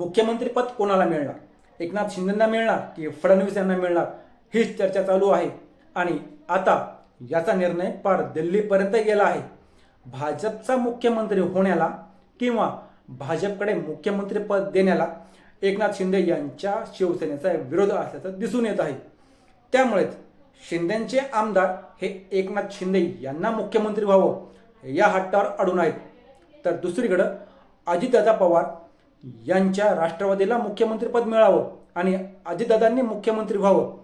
मुख्यमंत्रीपद कोणाला मिळणार? एकनाथ शिंदेंना मिळणार की फडणवीस यांना मिळणार? हीच चर्चा चालू आहे. आणि आता याचा निर्णय पार दिल्लीपर्यंत गेला आहे. भाजपचा मुख्यमंत्री होण्याला किंवा भाजपकडे मुख्यमंत्रीपद देण्याला एकनाथ शिंदे यांच्या शिवसेनेचा विरोध असल्याचं दिसून येत आहे. त्यामुळेच शिंदेचे आमदार हे एकनाथ शिंदे यांना मुख्यमंत्री व्हावं या हट्टावर अडून आहेत. तर दुसरीकडं अजितदादा पवार यांच्या राष्ट्रवादीला मुख्यमंत्रीपद मिळावं आणि अजितदादांनी मुख्यमंत्री व्हावं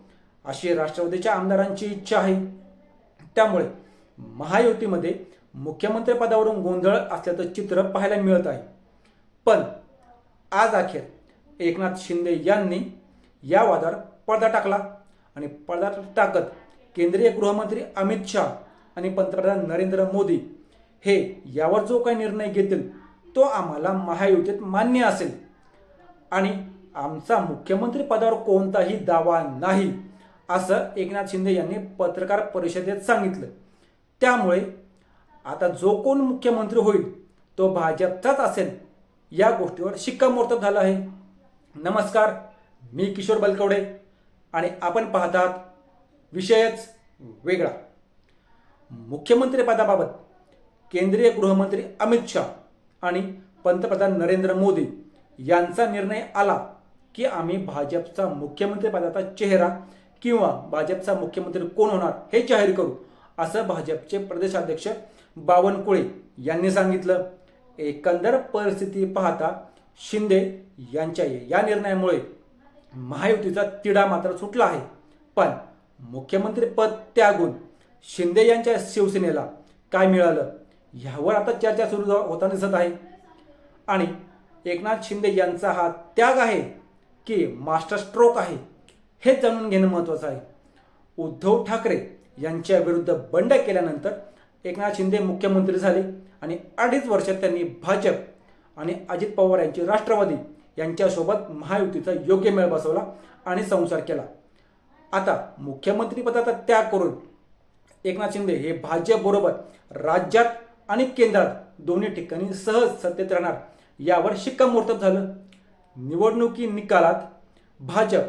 अशी राष्ट्रवादीच्या आमदारांची इच्छा आहे. त्यामुळे महायुतीमध्ये मुख्यमंत्रीपदावरून गोंधळ असल्याचं चित्र पाहायला मिळत आहे. पण आज अखेर एकनाथ शिंदे यांनी या वादावर पडदा टाकला आणि पडदा टाकत केंद्रीय गृहमंत्री अमित शहा आणि पंतप्रधान नरेंद्र मोदी हे यावर जो काही निर्णय घेतील तो आम्हाला महायुतीत मान्य असेल. आणि आमचा मुख्यमंत्री पदावर कोणताही दावा नाही असं एकनाथ शिंदे यांनी पत्रकार परिषदेत सांगितलं. त्यामुळे आता जो कोण मुख्यमंत्री होईल तो भाजपचाच असेल या गोष्टीवर शिक्कामोर्तब झालं आहे. नमस्कार मी किशोर बलकवडे आणि आपण पाहतात विषयच वेगळा. मुख्यमंत्रीपदाबाबत केंद्रीय गृहमंत्री अमित शहा. आणि पंतप्रधान नरेंद्र मोदी यांचा निर्णय आला की आम्ही भाजपचा मुख्यमंत्रीपदाचा चेहरा किंवा भाजपचा मुख्यमंत्री कोण होणार हे जाहीर करू असं भाजपचे प्रदेशाध्यक्ष बावनकुळे यांनी सांगितलं. एकंदर परिस्थिती पाहता शिंदे यांच्या या निर्णयामुळे महायुतीचा तिढा मात्र सुटला आहे. पण मुख्यमंत्रीपद त्यागून शिंदे यांच्या शिवसेनेला काय मिळालं? ह्यावर आता चर्चा सुरू होताना दिसत आहे. आणि एकनाथ शिंदे यांचा हा त्याग आहे की मास्टर स्ट्रोक आहे. हे जाणून घेणं महत्त्वाचं आहे. उद्धव ठाकरे यांच्या विरुद्ध बंड केल्यानंतर एकनाथ शिंदे मुख्यमंत्री झाले आणि अडीच वर्षात त्यांनी भाजप आणि अजित पवार यांची राष्ट्रवादी यांच्यासोबत महायुतीचा योग्य मेळ बसवला आणि संसार केला. आता मुख्यमंत्रीपदाचा त्याग करून एकनाथ शिंदे हे भाजपबरोबर राज्यात आणि केंद्रात दोन्ही ठिकाणी सहज सत्तेत राहणार. यावर शिक्कामोर्तब झालं. निवडणुकी निकालात भाजप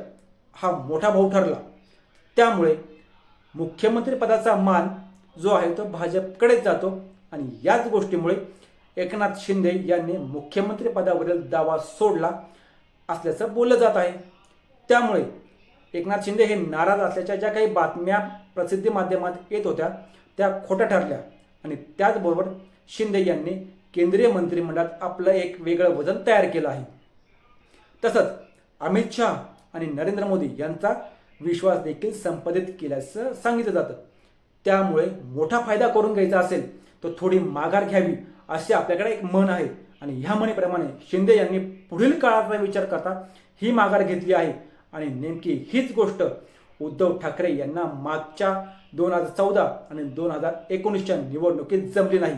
हा मोठा भाऊ ठरला. त्यामुळे मुख्यमंत्रीपदाचा मान जो आहे तो भाजपकडेच जातो. आणि याच गोष्टीमुळे एकनाथ शिंदे यांनी मुख्यमंत्रीपदावरील दावा सोडला असल्याचं बोललं जात आहे. त्यामुळे एकनाथ शिंदे हे नाराज असल्याच्या ज्या काही बातम्या प्रसिद्धी माध्यमात येत होत्या त्या खोट्या ठरल्या. आणि त्याचबरोबर शिंदे यांनी केंद्रीय मंत्रिमंडळात आपलं एक वेगळं वजन तयार केलं आहे. तसंच अमित शहा आणि नरेंद्र मोदी यांचा विश्वास देखील संपादित केल्याचं सांगितलं जातं. त्यामुळे मोठा फायदा करून घ्यायचा असेल तर थोडी माघार घ्यावी असे आपल्याकडे एक मन आहे. आणि ह्या म्हणीप्रमाणे शिंदे यांनी पुढील काळाचा विचार करता ही माघार घेतली आहे. आणि नेमकी हीच गोष्ट उद्धव ठाकरे यांना मागच्या दोन हजार चौदा आणि दोन हजार एकोणीसच्या निवडणुकीत जमली नाही.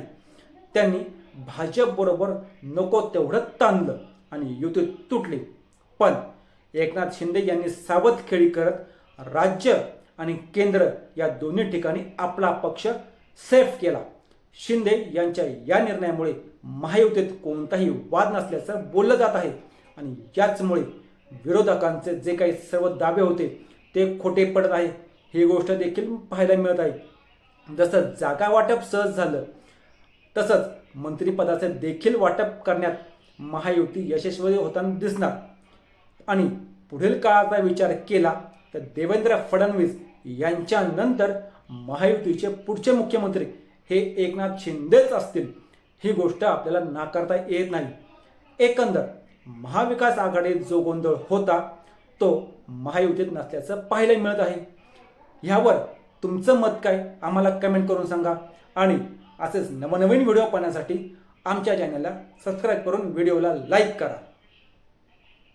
त्यांनी भाजपबरोबर नको तेवढं ताणलं आणि युती तुटली. पण एकनाथ शिंदे यांनी सावध खेळी करत राज्य आणि केंद्र या दोन्ही ठिकाणी आपला पक्ष सेफ केला. शिंदे यांच्या या निर्णयामुळे महायुतीत कोणताही वाद नसल्याचं बोललं जात आहे आणि याचमुळे विरोधकांचे जे काही सर्व दावे होते ते खोटे पडत आहे. ही गोष्ट देखील पाहायला मिळत आहे. जसं जागा वाटप सहज झालं तसंच मंत्रिपदाचे देखील वाटप करण्यात महायुती यशस्वी होताना दिसणार. आणि पुढील काळाचा विचार केला तर देवेंद्र फडणवीस यांच्यानंतर महायुतीचे पुढचे मुख्यमंत्री हे एकनाथ शिंदेच असतील. ही गोष्ट आपल्याला नाकारता येत नाही. एकंदर महाविकास आघाडीत जो गोंधळ होता तो महायुतीत नसल्याचं पाहायला मिळत आहे. ह्यावर तुमचं मत काय? आम्हाला कमेंट करून सांगा. आणि असेच नवनवीन व्हिडिओ पाहण्यासाठी आमच्या चॅनलला सबस्क्राईब करून व्हिडिओला लाईक करा.